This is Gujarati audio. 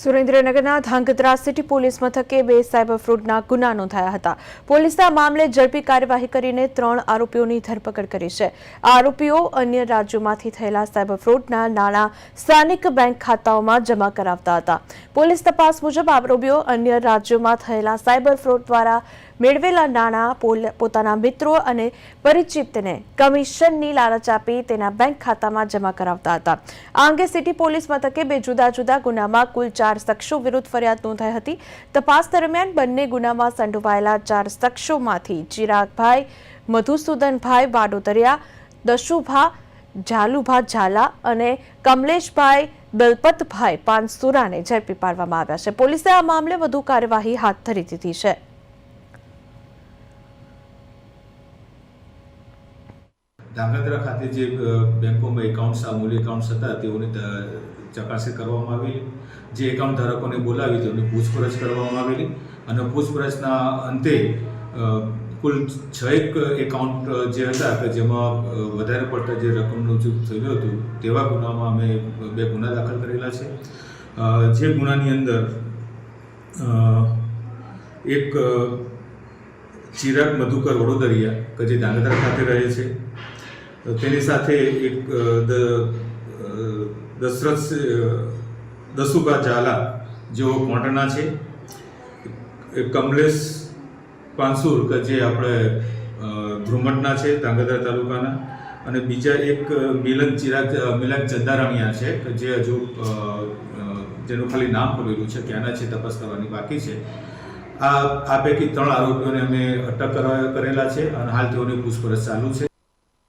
સુરેન્દ્રનગરના ધાંગધ્રા સિટી પોલીસ મથકે બે સાયબર ફ્રોડના ગુના નોંધાયા હતા. પોલીસે આ મામલે ઝડપી કાર્યવાહી કરીને ત્રણ આરોપીઓની ધરપકડ કરી છે. આરોપીઓ અન્ય રાજ્યોમાંથી થયેલા સાયબર ફ્રોડના નાણાં સ્થાનિક બેંક ખાતાઓમાં જમા કરાવતા હતા. પોલીસ તપાસ મુજબ આરોપીઓ અન્ય રાજ્યોમાં થયેલા સાયબર ફ્રોડ દ્વારા મેળવેલા નાણાં પોતાના મિત્રો અને પરિચિતને કમિશનની લાલચ આપી તેના બેંક ખાતામાં જમા કરાવતા હતા. આ અંગે સિટી પોલીસ મથકે બે જુદા જુદા ગુનામાં કુલ ચાર શખ્સો વિરુદ્ધ ફરિયાદ નોંધાઈ હતી. તપાસ દરમિયાન બંને ગુનામાં સંડોવાયેલા ચાર શખ્સોમાંથી ચિરાગભાઈ, મધુસૂદનભાઈ, વાડોદરિયા, દશુભા જાલુભા ઝાલા અને કમલેશભાઈ દલપતભાઈ પાનસુરાને ઝડપી પાડવામાં આવ્યા છે. પોલીસે આ મામલે વધુ કાર્યવાહી હાથ ધરી દીધી છે. ધાંગધ્રા ખાતે જે બેંકોમાં એકાઉન્ટ્સ અમૂલ્ય એકાઉન્ટ્સ હતા, તેઓની ચકાસણી કરવામાં આવેલી. જે એકાઉન્ટ ધારકોને બોલાવી, તેઓની પૂછપરછ કરવામાં આવેલી. અને પૂછપરછના અંતે કુલ છ એક એકાઉન્ટ જે હતા, કે જેમાં વધારે પડતા જે રકમનું ચૂક થયું હતું, તેવા ગુનામાં અમે બે ગુના દાખલ કરેલા છે. જે ગુનાની અંદર એક ચિરાગ મધુકર વડોદરિયા, કે જે ધાંગધ્રા ખાતે રહે છે તેની સાથે એક દશરથ દસુભા ઝાલા, જેઓ કોટના છે કમલેશ પાનસુર કે જે આપણે ધ્રુમટના છે, ધાંગધ્રા તાલુકાના, અને બીજા એક મિલન ચિરાગ મિલન ચંદારાણીયા છે, કે જે હજુ જેનું ખાલી નામ ખોલેલું છે ક્યાંના છે, તપાસ કરવાની બાકી છે. આ આ પૈકી ત્રણ આરોપીઓને અમે અટક કરવા- કરેલા છે, અને હાલ તેઓની પૂછપરછ ચાલુ છે.